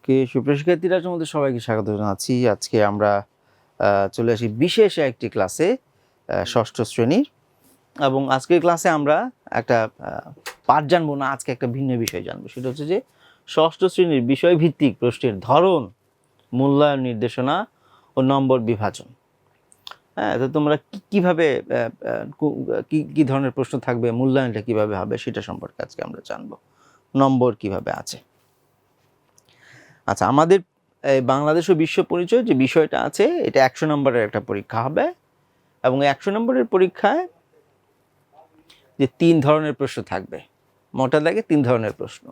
ওকে, সুপ্রিয় শিক্ষার্থীরা, তোমাদের সবাইকে স্বাগত জানাচ্ছি। আজকে আমরা চলে আসি বিশেষ একটি ক্লাসে ষষ্ঠ শ্রেণির। এবং আজকের ক্লাসে আমরা একটা পাঠ জানব না, আজকে একটা ভিন্ন বিষয় জানব। সেটা হচ্ছে যে, ষষ্ঠ শ্রেণির বিষয়ভিত্তিক প্রশ্নের ধরন, মূল্যায়ন নির্দেশনা ও নম্বর বিভাজন। হ্যাঁ তো তোমরা কীভাবে কি কি ধরনের প্রশ্ন থাকবে, মূল্যায়নটা কীভাবে হবে, সেটা সম্পর্কে আজকে আমরা জানব। নম্বর কীভাবে আছে? আচ্ছা আমাদের বাংলাদেশ ও বিশ্ব পরিচয় যে বিষয়টা আছে, এটা একশো নম্বরের একটা পরীক্ষা হবে এবং একশো নম্বরের পরীক্ষায় যে তিন ধরনের প্রশ্ন থাকবে, মোটা দাগে তিন ধরনের প্রশ্ন।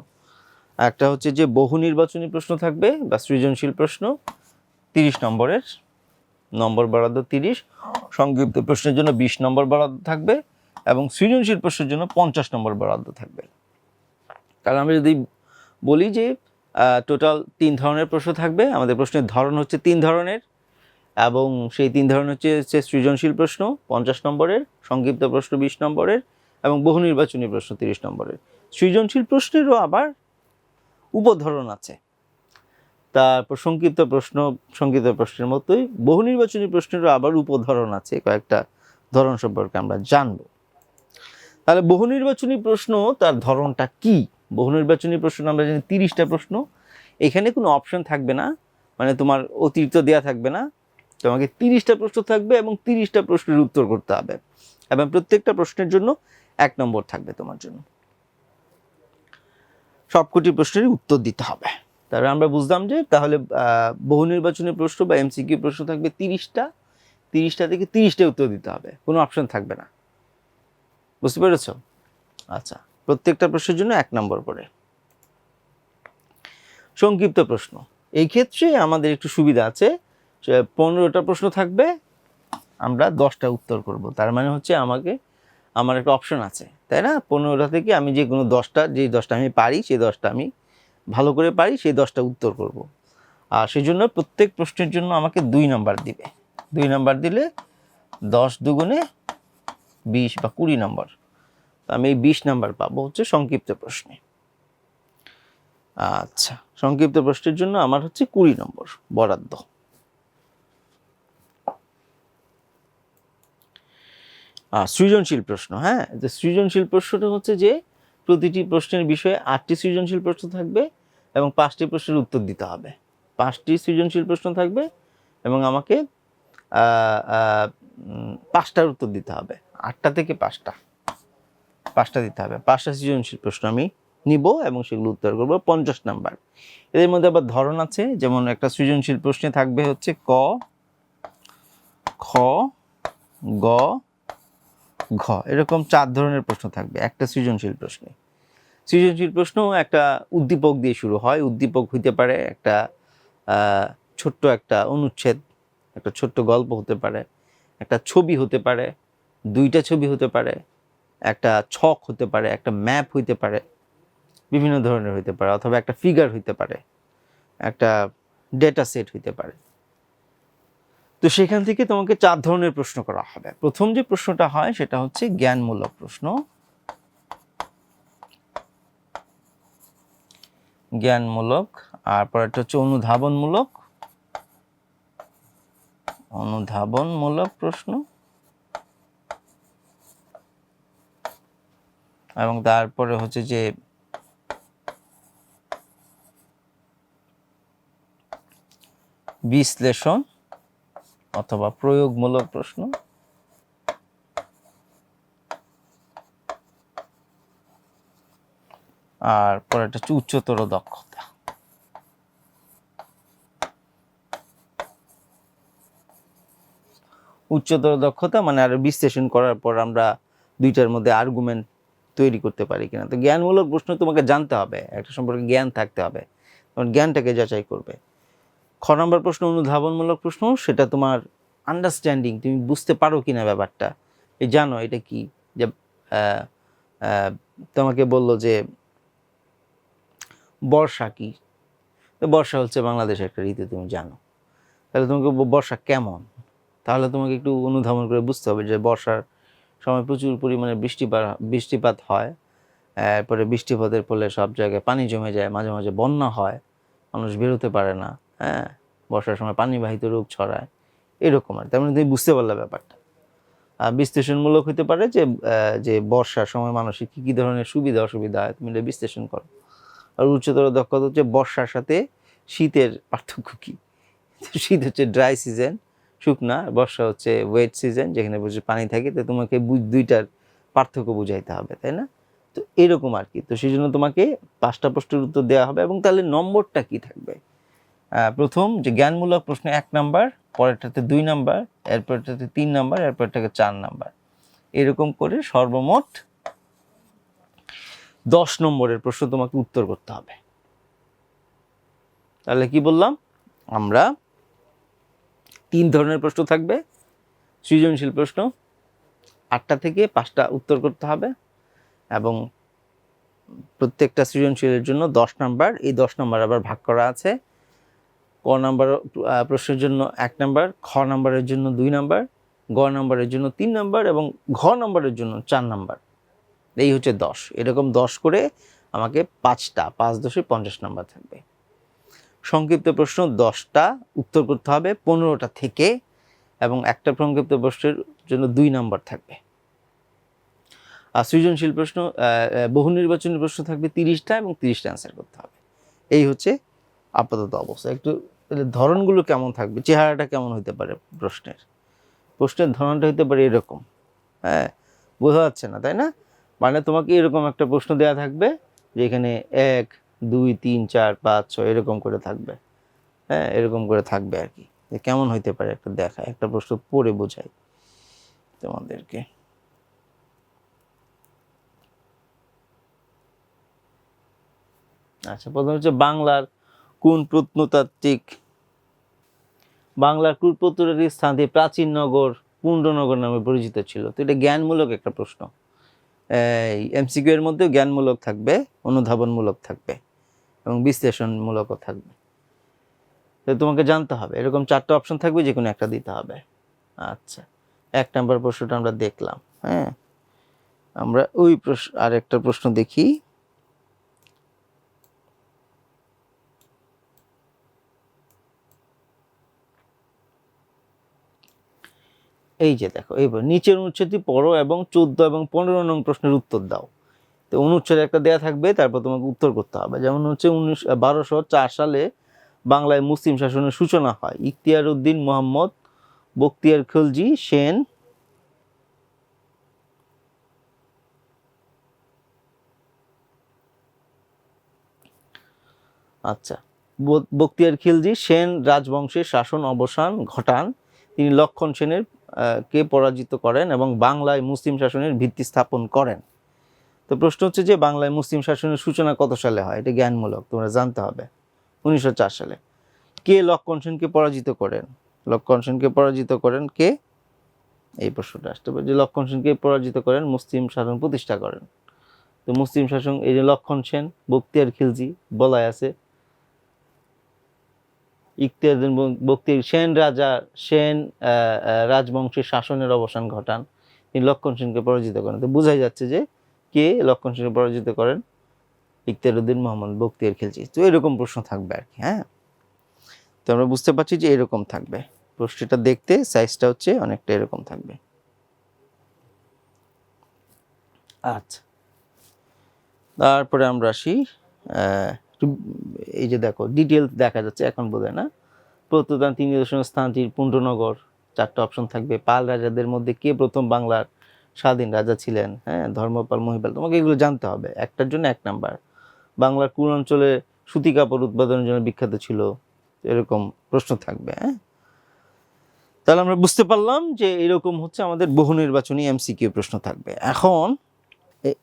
একটা হচ্ছে যে বহু নির্বাচনী প্রশ্ন থাকবে বা সৃজনশীল প্রশ্ন, তিরিশ নম্বরের, নম্বর বরাদ্দ তিরিশ, সংক্ষিপ্ত প্রশ্নের জন্য বিশ নম্বর বরাদ্দ থাকবে এবং সৃজনশীল প্রশ্নের জন্য পঞ্চাশ নম্বর বরাদ্দ থাকবে। কারণ আমি যদি বলি যে টোটাল তিন ধরনের প্রশ্ন থাকবে। আমাদের প্রশ্নের ধরন হচ্ছে তিন ধরনের এবং সেই তিন ধরনের হচ্ছে হচ্ছে সৃজনশীল প্রশ্ন পঞ্চাশ নম্বরের, সংক্ষিপ্ত প্রশ্ন বিশ নম্বরের এবং বহু নির্বাচনী প্রশ্ন তিরিশ নম্বরের। সৃজনশীল প্রশ্নেরও আবার উপধরন আছে। তারপর সংক্ষিপ্ত প্রশ্ন, সংক্ষিপ্ত প্রশ্নের মতোই বহু নির্বাচনী প্রশ্নেরও আবার উপধরন আছে কয়েকটা ধরন সম্পর্কে আমরা জানব। তাহলে বহু নির্বাচনী প্রশ্ন তার ধরনটা কি? বহু নির্বাচনী প্রশ্ন, আমরা জানি তিরিশটা প্রশ্ন। এখানে কোনো অপশন থাকবে না মানে তোমার অতিরিক্ত দেয়া থাকবে না। তোমাকে তিরিশটা প্রশ্ন থাকবে এবং তিরিশটা প্রশ্নের উত্তর করতে হবে। এবং প্রত্যেকটা প্রশ্নের জন্য এক নম্বর থাকবে তোমার জন্য। সবকটি প্রশ্নের উত্তর দিতে হবে। তাহলে আমরা বুঝলাম যে তাহলে বহু নির্বাচনী প্রশ্ন বা এমসিকিউ প্রশ্ন থাকবে তিরিশটা। তিরিশটা থেকে তিরিশটা উত্তর দিতে হবে। কোনো অপশন থাকবে না। বুঝতে পেরেছ? আচ্ছা। প্রত্যেকটা প্রশ্নের জন্য এক নম্বর করে সংক্ষিপ্ত প্রশ্ন। এই ক্ষেত্রে আমাদের একটু সুবিধা আছে পনেরোটা প্রশ্ন থাকবে, আমরা দশটা উত্তর করব। তার মানে হচ্ছে আমাকে, আমার একটা অপশন আছে, তাই না? পনেরোটা থেকে আমি যে কোনো দশটা, যে দশটা আমি পারি সেই দশটা আমি ভালো করে পারি সেই দশটা উত্তর করব। আর সেই জন্য প্রত্যেক প্রশ্নের জন্য আমাকে দুই নাম্বার দিবে। দুই নাম্বার দিলে দশ দুগুণে বিশ বা কুড়ি নম্বর। তো আমি এই বিশ নাম্বার পাবো হচ্ছে সংক্ষিপ্ত প্রশ্নে। আচ্ছা সংক্ষিপ্ত প্রশ্নের জন্য আমার হচ্ছে কুড়ি নম্বর, বরাদ্দ। সৃজনশীল প্রশ্ন হ্যাঁ? যে সৃজনশীল প্রশ্নটা হচ্ছে যে প্রতিটি প্রশ্নের বিষয়ে আটটি সৃজনশীল প্রশ্ন থাকবে এবং পাঁচটি প্রশ্নের উত্তর দিতে হবে। পাঁচটি সৃজনশীল প্রশ্ন থাকবে এবং আমাকে পাঁচটার উত্তর দিতে হবে। আটটা থেকে পাঁচটা। পাঁচটা দিতে হবে। পাঁচটা সৃজনশীল প্রশ্ন আমি নিব এবং সেগুলো উত্তর করব। পঞ্চাশ নাম্বার। এদের মধ্যে আবার ধরন আছে, যেমন একটা সৃজনশীল প্রশ্নে থাকবে হচ্ছে ক, খ, গ, ঘ। এরকম চার ধরনের প্রশ্ন থাকবে, একটা সৃজনশীল প্রশ্নে। সৃজনশীল প্রশ্ন একটা উদ্দীপক দিয়ে শুরু হয়। উদ্দীপক হইতে পারে একটা ছোট্ট একটা অনুচ্ছেদ, একটা ছোট্ট গল্প হতে পারে, একটা ছবি হতে পারে, দুইটা ছবি হতে পারে একটা ছক হতে পারে, একটা ম্যাপ হইতে পারে, বিভিন্ন ধরনের হইতে পারে, অথবা একটা ফিগার হইতে পারে, একটা ডেটা সেট হইতে পারে। তো সেখান থেকে তোমাকে চার ধরনের প্রশ্ন করা হবে। প্রথম যে প্রশ্নটা হয়, সেটা হচ্ছে জ্ঞানমূলক প্রশ্ন। জ্ঞানমূলক, আর পরেরটা হচ্ছে অনুধাবনমূলক। অনুধাবনমূলক প্রশ্ন। এবং তারপরে হচ্ছে যে বিশ্লেষণ অথবা প্রয়োগমূলক প্রশ্ন। আর পরেরটা হচ্ছে উচ্চতর দক্ষতা। উচ্চতর দক্ষতা মানে আর বিশ্লেষণ করার পর আমরা দুইটার মধ্যে আর্গুমেন্ট তৈরি করতে পারি কিনা। তো জ্ঞানমূলক প্রশ্ন তোমাকে জানতে হবে, একটা সম্পর্কে জ্ঞান থাকতে হবে। তোমার জ্ঞানটাকে যাচাই করবে। খ নম্বর প্রশ্ন, অনুধাবনমূলক প্রশ্ন, সেটা তোমার আন্ডারস্ট্যান্ডিং তুমি বুঝতে পারো কিনা ব্যাপারটা। এই জানো এটা কি? যে তোমাকে বলল যে, বর্ষা কি? বর্ষা হচ্ছে বাংলাদেশের একটা ঋতু, তুমি জানো। তাহলে তোমাকে বর্ষা কেমন? তাহলে তোমাকে একটু অনুধাবন করে বুঝতে হবে যে বর্ষার সময় প্রচুর পরিমাণে বৃষ্টিপাত বৃষ্টিপাত হয়। এরপরে বৃষ্টিপাতের ফলে সব জায়গায় পানি জমে যায়, মাঝে মাঝে বন্যা হয়, মানুষ বেরোতে পারে না হ্যাঁ? বর্ষার সময় পানিবাহিত রোগ ছড়ায়, এরকম আর তার মানে তুমি বুঝতে পারলে ব্যাপারটা। বিশ্লেষণমূলক হতে পারে যে যে বর্ষার সময় মানুষের কী কী ধরনের সুবিধা, অসুবিধা হয়, তুমি বিশ্লেষণ করো। আর উচ্চতর দক্ষতা হচ্ছে বর্ষার সাথে শীতের পার্থক্য কী? শীত হচ্ছে ড্রাই সিজন শুকনা বর্ষা হচ্ছে ওয়েট সিজন যেখানে প্রচুর পানি থাকে, তো তোমাকে দুইটার পার্থক্য বুঝাইতে হবে, তাই না? তো এরকম আর কি, তো সেই জন্য তোমাকে পাঁচটা প্রশ্নের উত্তর দেওয়া হবে এবং তাহলে নম্বরটা কি থাকবে? প্রথম যে জ্ঞানমূলক প্রশ্ন এক নাম্বার, পরেরটাতে দুই নাম্বার, এরপরটাতে তিন নাম্বার, এরপরটাকে চার নাম্বার। এরকম করে সর্বমোট দশ নম্বরের প্রশ্ন তোমাকে উত্তর করতে হবে। তাহলে কি বললাম? আমরা ধরনের প্রশ্ন থাকবে। সৃজনশীল প্রশ্ন, আটটা থেকে পাঁচটা উত্তর করতে হবে এবং প্রত্যেকটা সৃজনশীলের জন্য দশ নাম্বার, এই দশ নাম্বার আবার ভাগ করা আছে। ক নাম্বার প্রশ্নের জন্য এক নাম্বার, খ নাম্বারের জন্য দুই নাম্বার, গ নাম্বারের জন্য তিন নাম্বার এবং ঘ নাম্বারের জন্য চার নাম্বার। এই হচ্ছে দশ। এরকম দশ করে আমাকে পাঁচটা, পাঁচ দশে পঞ্চাশ নাম্বার থাকবে। সংক্ষিপ্ত প্রশ্ন দশটা, উত্তর করতে হবে পনেরোটা থেকে এবং একটা সংক্ষিপ্ত প্রশ্নের জন্য দুই নাম্বার থাকবে। আর সৃজনশীল প্রশ্ন বহু নির্বাচনী প্রশ্ন থাকবে তিরিশটা এবং তিরিশটা অ্যান্সার করতে হবে। এই হচ্ছে আপাতত অবস্থা। একটু ধরনগুলো কেমন থাকবে? চেহারাটা কেমন হতে পারে প্রশ্নের? প্রশ্নের ধরনটা হতে পারে এরকম। হ্যাঁ বোঝা যাচ্ছে না, তাই না? মানে তোমাকে এরকম একটা প্রশ্ন দেওয়া থাকবে যে এখানে এক দুই, তিন, চার, পাঁচ, ছয়, এরকম করে থাকবে। হ্যাঁ এরকম করে থাকবে আর কি। যে কেমন হইতে পারে একটা দেখা একটা প্রশ্ন পড়ে বোঝাই তোমাদেরকে। আচ্ছা প্রথম হচ্ছে বাংলার কোন প্রত্নতাত্ত্বিক, বাংলার কোন প্রত্নতাত্ত্বিক স্থানটি প্রাচীন নগর পুণ্ডনগর নামে পরিচিত ছিল? তো এটা জ্ঞানমূলক একটা প্রশ্ন। এই এমসিকিউ এর মধ্যে জ্ঞানমূলক থাকবে, অনুধাবনমূলক থাকবে। এবং বিশ্লেষণমূলকও থাকবে। তো তোমাকে জানতে হবে, এরকম চারটা অপশন থাকবে যে কোনো একটা দিতে হবে। আচ্ছা এক নম্বর প্রশ্নটা আমরা দেখলাম হ্যাঁ? আমরা ওই প্রশ্ন আর একটা প্রশ্ন দেখি। এই যে দেখো, এইবার নিচের অনুচ্ছেদটি পড়ো এবং চোদ্দ এবং পনেরো নং প্রশ্নের উত্তর দাও। তো অনুচ্ছেদ একটা দেয়া থাকবে, তারপর তোমাকে উত্তর করতে হবে। যেমন হচ্ছে উনিশ বারোশো চার সালে বাংলায় মুসলিম শাসনের সূচনা হয়। ইখতিয়ার উদ্দিন মোহাম্মদ বক্তিয়ার খলজি, সেন আচ্ছা ব- বখতিয়ার খিলজি, সেন রাজবংশের শাসন অবসান ঘটান। তিনি লক্ষণ সেনের কে পরাজিত করেন এবং বাংলায় মুসলিম শাসনের ভিত্তি স্থাপন করেন। তো প্রশ্ন হচ্ছে যে বাংলায় মুসলিম শাসনের সূচনা কত সালে হয়? এটা জ্ঞানমূলক, তোমরা জানতে হবে। উনিশশো চার সালে। কে লক্ষণ সেনকে পরাজিত করেন? লক্ষণ সেনকে পরাজিত করেন কে? এই প্রশ্নটা আসতে পারে। যে লক্ষণ সেনকে পরাজিত করেন, মুসলিম শাসন প্রতিষ্ঠা করেন। তো মুসলিম শাসন, এই যে লক্ষণ সেন বক্তিয়ার খিলজি, বলাই আছে। ইখতিয়ারুদ্দিন বক- বখতিয়ার, সেন রাজা, সেন রাজবংশের শাসনের অবসান ঘটান। তিনি লক্ষণ সেনকে পরাজিত করেন। তো বোঝাই যাচ্ছে যে কে লক্ষণ সেনকে পরাজিত করেন? ইখতিয়ারুদ্দিন মোহাম্মদ বক্তিয়ার খেলছি। তো এরকম প্রশ্ন থাকবে আর কি হ্যাঁ? তো আমরা বুঝতে পারছি যে এরকম থাকবে। প্রশ্নটা দেখতে সাইজটা হচ্ছে অনেকটা এরকম থাকবে। আচ্ছা। তারপরে আমরা আসি এই যে দেখো ডিটেলস দেখা যাচ্ছে এখন বোধহয়, না? প্রত্নদান তিন নিদর্শন, স্থানটির পুণ্ডনগর চারটা অপশন থাকবে। পাল রাজাদের মধ্যে কে প্রথম বাংলার স্বাধীন রাজা ছিলেন হ্যাঁ ধর্মপাল, মহিপাল, তোমাকে এগুলো জানতে হবে। একটার জন্য এক নাম্বার। বাংলার কোন অঞ্চলে সুতি কাপড় উৎপাদনের জন্য বিখ্যাত ছিল? এরকম প্রশ্ন থাকবে হ্যাঁ? তাহলে আমরা বুঝতে পারলাম যে এরকম হচ্ছে আমাদের বহু নির্বাচনী এমসিকিউ প্রশ্ন থাকবে। এখন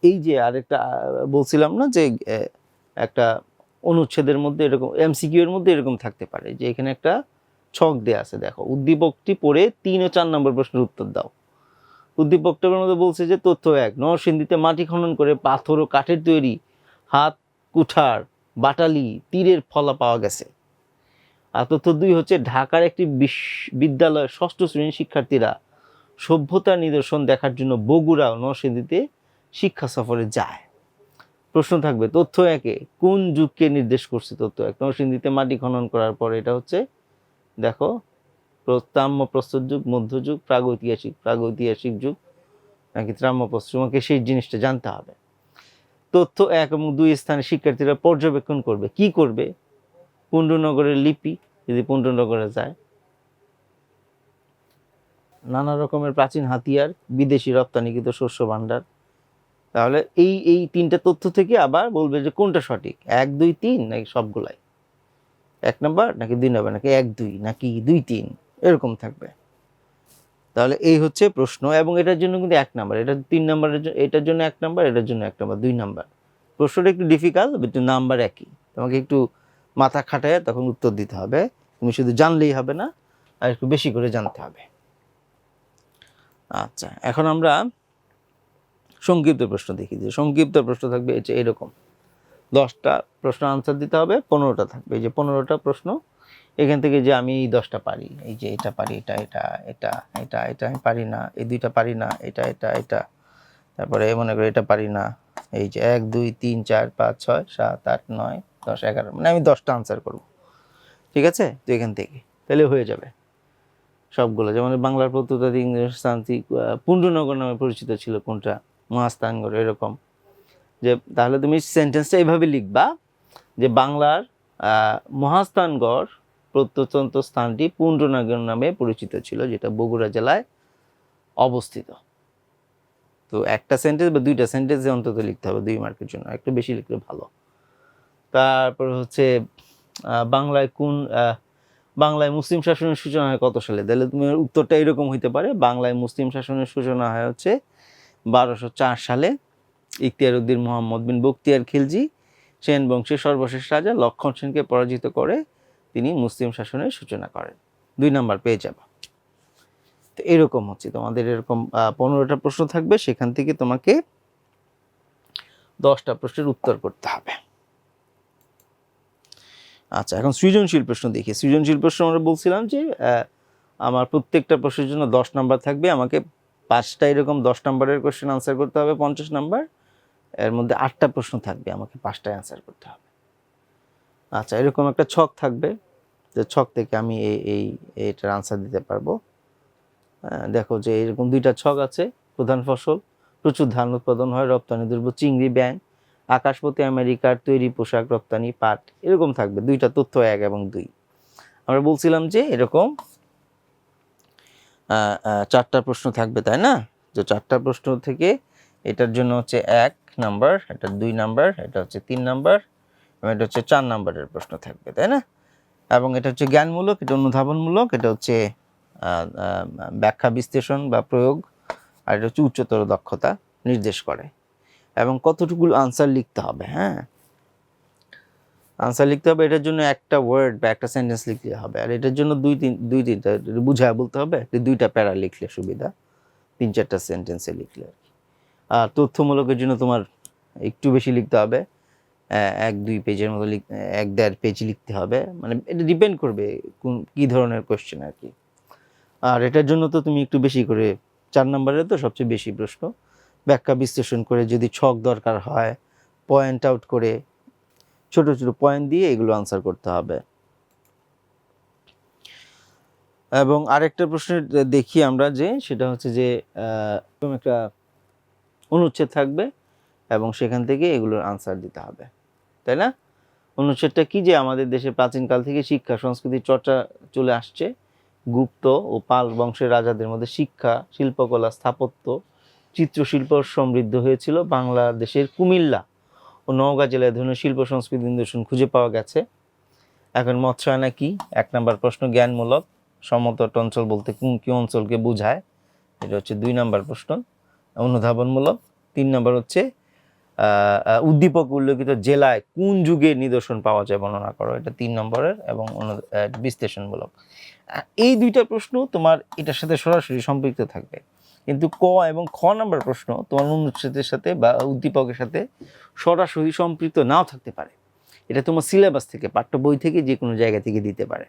এই যে আরেকটা বলছিলাম না যে একটা অনুচ্ছেদের মধ্যে এরকম, এমসিকিউ এর মধ্যে এরকম থাকতে পারে যে এখানে একটা ছক দেয়া আছে, দেখো। উদ্দীপকটি পড়ে তিন ও চার নম্বর প্রশ্নের উত্তর দাও। উদ্দীপকটার মধ্যে বলছে যে, তথ্য এক, নরসিংদীতে মাটি খনন করে পাথর ও কাঠের তৈরি হাত, কুঠার, বাটালি, তীরের ফলা পাওয়া গেছে। আর তথ্য দুই হচ্ছে, ঢাকার একটি বিদ্যালয়ের ষষ্ঠ শ্রেণির শিক্ষার্থীরা সভ্যতার নিদর্শন দেখার জন্য বগুড়া ও নরসিংদীতে শিক্ষা সফরে যায়। প্রশ্ন থাকবে, তথ্য একে, কোন যুগকে নির্দেশ করছে তথ্য এক, নরসিংদীতে মাটি খনন করার পর এটা হচ্ছে, দেখো প্রস্তাম্য প্রস্তর যুগ মধ্যযুগ প্রাগৈতিহাসিক প্রাগৈতিহাসিক যুগ, নাকি ত্রাম্য প্রস্তর সেই জিনিসটা জানতে হবে। তথ্য এক এবং দুই স্থানে শিক্ষার্থীরা পর্যবেক্ষণ করবে। কি করবে? পুণ্ডনগরের লিপি, যদি পুণ্ডনগরে যায়। নানা রকমের প্রাচীন হাতিয়ার, বিদেশি রপ্তানিকৃত শস্য ভাণ্ডার। তাহলে এই এই তিনটা তথ্য থেকে আবার বলবে যে কোনটা সঠিক? এক, দুই, তিন, নাকি সবগুলাই? এক নাম্বার, নাকি দুই নাম্বার, নাকি এক, দুই, নাকি দুই, তিন? এরকম থাকবে। তাহলে এই হচ্ছে প্রশ্ন এবং এটার জন্য কিন্তু এক নাম্বার। এটা তিন নাম্বারের জন্য এটার জন্য এক নাম্বার, এটার জন্য এক নাম্বার, দুই নাম্বার। প্রশ্নটা একটু ডিফিকাল্ট কিন্তু নাম্বার একই। তোমাকে একটু মাথা খাটায় তখন উত্তর দিতে হবে। তুমি শুধু জানলেই হবে না, আর একটু বেশি করে জানতে হবে। আচ্ছা এখন আমরা সংক্ষিপ্ত প্রশ্ন দেখি যে, সংক্ষিপ্ত প্রশ্ন থাকবে এই যে এরকম। দশটা প্রশ্ন আনসার দিতে হবে, পনেরোটা থাকবে। এই যে পনেরোটা প্রশ্ন এখান থেকে যে আমি এই দশটা পারি এই যে এটা পারি এটা এটা এটা এটা এটা আমি পারি না এই দুইটা পারি না এটা এটা এটা তারপরে মনে করি এটা পারি না এই যে এক দুই তিন চার পাঁচ ছয় সাত আট নয় দশ এগারো মানে আমি দশটা আনসার করব ঠিক আছে? তো এখান থেকে তাহলে হয়ে যাবে সবগুলো যেমন বাংলার প্রত্যুত্তর ইংরেজ স্থানটি পুণ্ডনগর নামে পরিচিত ছিল কোনটা মহাস্থানগড় এরকম যে তাহলে তুমি সেন্টেন্সটা এইভাবে লিখবা যে বাংলার আহ, মহাস্থানগড় প্রত্যন্ত স্থানটি পুণ্ডনগর নামে পরিচিত ছিল, যেটা বগুড়া জেলায় অবস্থিত। তো একটা সেন্টেন্স বা দুইটা সেন্টেন্সে অন্তত লিখতে হবে, দুই মার্কের জন্য। একটু বেশি লিখলে ভালো। তারপর হচ্ছে বাংলায় কোন বাংলায় মুসলিম শাসনের সূচনা হয় কত সালে? তাহলে তুমি উত্তরটা এরকম হইতে পারে। বাংলায় মুসলিম শাসনের সূচনা হয় হচ্ছে বারোশো চার সালে। ইখতিয়ার উদ্দিন মোহাম্মদ বিন বক্তিয়ার খিলজি, সেন বংশের সর্বশেষ রাজা লক্ষণ সেনকে পরাজিত করে তিনি মুসলিম শাসনের সূচনা করেন। দুই নাম্বার পেয়ে যাবে। তো এরকম হচ্ছে। তোমাদের এরকম পনেরোটা প্রশ্ন থাকবে, সেখান থেকে তোমাকে দশটা প্রশ্নের উত্তর করতে হবে। আচ্ছা এখন সৃজনশীল প্রশ্ন দেখি। সৃজনশীল প্রশ্ন আমরা বলছিলাম যে আমার প্রত্যেকটা প্রশ্নের জন্য দশ নাম্বার থাকবে। আমাকে পাঁচটা এরকম দশ নাম্বারের কোশ্চেন আনসার করতে হবে, পঞ্চাশ নাম্বার। এর মধ্যে আটটা প্রশ্ন থাকবে। আমাকে পাঁচটায় অ্যান্সার করতে হবে। আচ্ছা এরকম একটা ছক থাকবে যে ছক থেকে আমি এই এই এইটার আনসার দিতে পারব। দেখো যে এরকম দুইটা ছক আছে, প্রধান ফসল, প্রচুর ধান উৎপাদন হয়, রপ্তানি দ্রব্য, চিংড়ি ব্যাং আকাশপথে আমেরিকার তৈরি পোশাক, রপ্তানি, পাট, এরকম থাকবে। দুইটা তথ্য এক এবং দুই। আমরা বলছিলাম যে এরকম চারটা প্রশ্ন থাকবে, তাই না? যে চারটা প্রশ্ন থেকে এটার জন্য হচ্ছে এক নাম্বার, এটা দুই নাম্বার, এটা হচ্ছে তিন নাম্বার এটা হচ্ছে চার নাম্বারের প্রশ্ন থাকবে, তাই না? এবং এটা হচ্ছে জ্ঞানমূলক, এটা অনুধাবনমূলক, এটা হচ্ছে ব্যাখ্যা বিশ্লেষণ বা প্রয়োগ, আর এটা হচ্ছে উচ্চতর দক্ষতা নির্দেশ করে। এবং কতটুকু আনসার লিখতে হবে হ্যাঁ? আনসার লিখতে হবে এটার জন্য একটা ওয়ার্ড বা একটা সেন্টেন্স লিখতে হবে, আর এটার জন্য দুই তিন, দুই তিনটা বুঝায় বলতে হবে দুইটা প্যারা লিখলে সুবিধা, তিন চারটা সেন্টেন্সে লিখলে। আর তথ্যমূলকের জন্য তোমার একটু বেশি লিখতে হবে এক, দুই পেজের মতো লিখ এক, দেড় পেজ লিখতে হবে। মানে এটা ডিপেন্ড করবে কোন, কী ধরনের কোয়েশ্চেন আর কি। আর এটার জন্য তো তুমি একটু বেশি করে, চার নম্বরের তো সবচেয়ে বেশি প্রশ্ন। ব্যাখ্যা বিশ্লেষণ করে যদি ছক দরকার হয় পয়েন্ট আউট করে ছোট ছোট পয়েন্ট দিয়ে এগুলো আনসার করতে হবে। এবং আরেকটা প্রশ্ন দেখি আমরা যে, সেটা হচ্ছে যে একটা অনুচ্ছেদ থাকবে। এবং সেখান থেকে এগুলোর আনসার দিতে হবে। তাই না? অনুচ্ছেদটা কি যে আমাদের দেশে প্রাচীনকাল থেকে শিক্ষা সংস্কৃতি চর্চা চলে আসছে। গুপ্ত ও পাল বংশের রাজাদের মধ্যে শিক্ষা, শিল্পকলা, স্থাপত্য, চিত্রশিল্প সমৃদ্ধ হয়েছিল বাংলাদেশের কুমিল্লা ও নওগাঁ জেলায় ধরনের শিল্প সংস্কৃতি নিদর্শন খুঁজে পাওয়া গেছে। এখন মৎস্যায়না কি? এক নম্বর প্রশ্ন, জ্ঞানমূলক, সমতট অঞ্চল বলতে কোন কি অঞ্চলকে বোঝায়? এটা হচ্ছে দুই নম্বর প্রশ্ন, অনুধাবনমূলক। তিন নম্বর হচ্ছে উদ্দীপক উল্লেখিত জেলায় কোন যুগে নিদর্শন পাওয়া যায় বর্ণনা করো? এটা তিন নম্বরের এবং বিশ্লেষণমূলক। এই দুইটা প্রশ্ন তোমার এটার সাথে সরাসরি সম্পৃক্ত থাকবে। কিন্তু ক এবং খ নম্বর প্রশ্ন তোমার অনুচ্ছেদের সাথে বা উদ্দীপকের সাথে সরাসরি সম্পৃক্ত নাও থাকতে পারে। এটা তোমার সিলেবাস থেকে, পাঠ্য বই থেকে যে কোনো জায়গা থেকে দিতে পারে।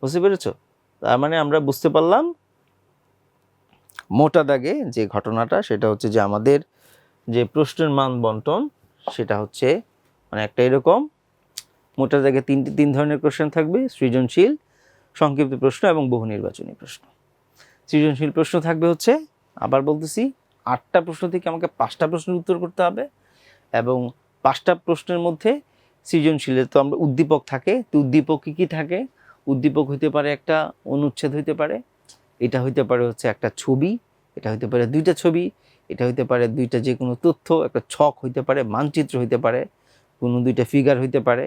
বুঝতে পেরেছ? তার মানে আমরা বুঝতে পারলাম, মোটা দাগে যে ঘটনাটা, সেটা হচ্ছে যে আমাদের যে প্রশ্নের মান বন্টন, সেটা হচ্ছে মানে একটা এরকম। মোটা জায়গায় তিনটি, তিন ধরনের কোশ্চেন থাকবে, সৃজনশীল, সংক্ষিপ্ত প্রশ্ন এবং বহু নির্বাচনী প্রশ্ন। সৃজনশীল প্রশ্ন থাকবে হচ্ছে, আবার বলতেছি, আটটা প্রশ্ন থেকে আমাকে পাঁচটা প্রশ্নের উত্তর করতে হবে এবং পাঁচটা প্রশ্নের মধ্যে সৃজনশীলের তো আমরা উদ্দীপক থাকে, তো উদ্দীপক কী কী থাকে? উদ্দীপক হইতে পারে একটা অনুচ্ছেদ হইতে পারে, এটা হইতে পারে হচ্ছে একটা ছবি, এটা হইতে পারে দুইটা ছবি এটা হইতে পারে দুইটা যে কোনো তথ্য, একটা ছক হইতে পারে, মানচিত্র হইতে পারে, কোনো দুইটা ফিগার হইতে পারে।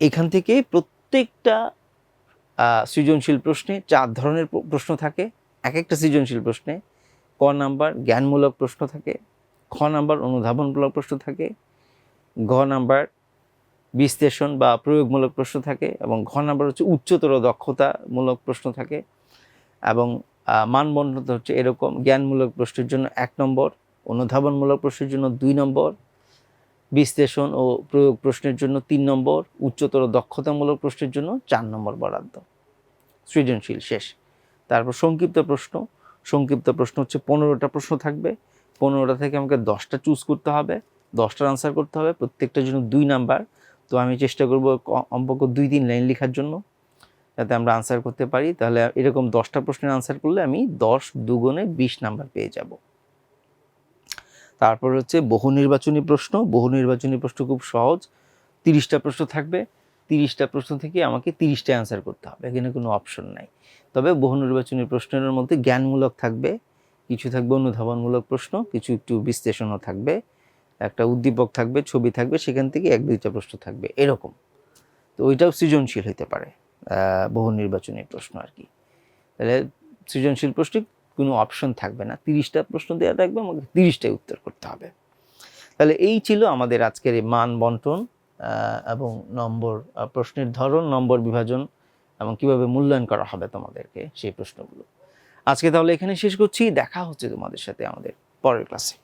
এখান থেকে প্রত্যেকটা সৃজনশীল প্রশ্নে চার ধরনের প্রশ্ন থাকে। এক একটা সৃজনশীল প্রশ্নে ক নাম্বার জ্ঞানমূলক প্রশ্ন থাকে, খ নাম্বার অনুধাবনমূলক প্রশ্ন থাকে, ঘ নাম্বার বিশ্লেষণ বা প্রয়োগমূলক প্রশ্ন থাকে এবং ঘ নাম্বার হচ্ছে উচ্চতর দক্ষতামূলক প্রশ্ন থাকে এবং মানবন্ধন হচ্ছে এরকম, জ্ঞানমূলক প্রশ্নের জন্য এক নম্বর, অনুধাবনমূলক প্রশ্নের জন্য দুই নম্বর, বিশ্লেষণ ও প্রয়োগ প্রশ্নের জন্য তিন নম্বর, উচ্চতর দক্ষতামূলক প্রশ্নের জন্য চার নম্বর বরাদ্দ। সৃজনশীল, শেষ। তারপর সংক্ষিপ্ত প্রশ্ন। সংক্ষিপ্ত প্রশ্ন হচ্ছে পনেরোটা প্রশ্ন থাকবে। পনেরোটা থেকে আমাকে দশটা চুজ করতে হবে দশটার আনসার করতে হবে, প্রত্যেকটার জন্য দুই নাম্বার তো আমি চেষ্টা করব অম্পক দুই, তিন লাইন লেখার জন্য। যাতে আমরা আনসার করতে পারি, তাহলে এরকম দশটা প্রশ্নের আনসার করলে আমি দশ দুগুণে বিশ নাম্বার পেয়ে যাব। তারপর হচ্ছে বহু নির্বাচনী প্রশ্ন, বহু নির্বাচনী প্রশ্ন খুব সহজ। তিরিশটা প্রশ্ন থাকবে, তিরিশটা প্রশ্ন থেকে আমাকে তিরিশটা অ্যান্সার করতে হবে, এখানে কোনো অপশন নাই। তবে বহু নির্বাচনী প্রশ্নের মধ্যে জ্ঞানমূলক থাকবে, কিছু থাকবে অনুধাবনমূলক প্রশ্ন, কিছু একটু বিশ্লেষণও থাকবে, একটা উদ্দীপক থাকবে, ছবি থাকবে, সেখান থেকে এক দুইটা প্রশ্ন থাকবে, এরকম। তো ওইটাও সৃজনশীল হতে পারে। বহু নির্বাচনী প্রশ্ন আর কি। তাহলে সৃজনশীল প্রশ্নে কোনো অপশন থাকবে না। তিরিশটা প্রশ্ন দেওয়া থাকবে আমাকে তিরিশটাই উত্তর করতে হবে। তাহলে এই ছিল আমাদের আজকের এই মান বন্টন এবং নম্বর প্রশ্নের ধরন, নম্বর বিভাজন, এবং কীভাবে মূল্যায়ন করা হবে তোমাদেরকে সেই প্রশ্নগুলো। আজকে তাহলে এখানে শেষ করছি। দেখা হচ্ছে তোমাদের সাথে আমাদের পরের ক্লাসে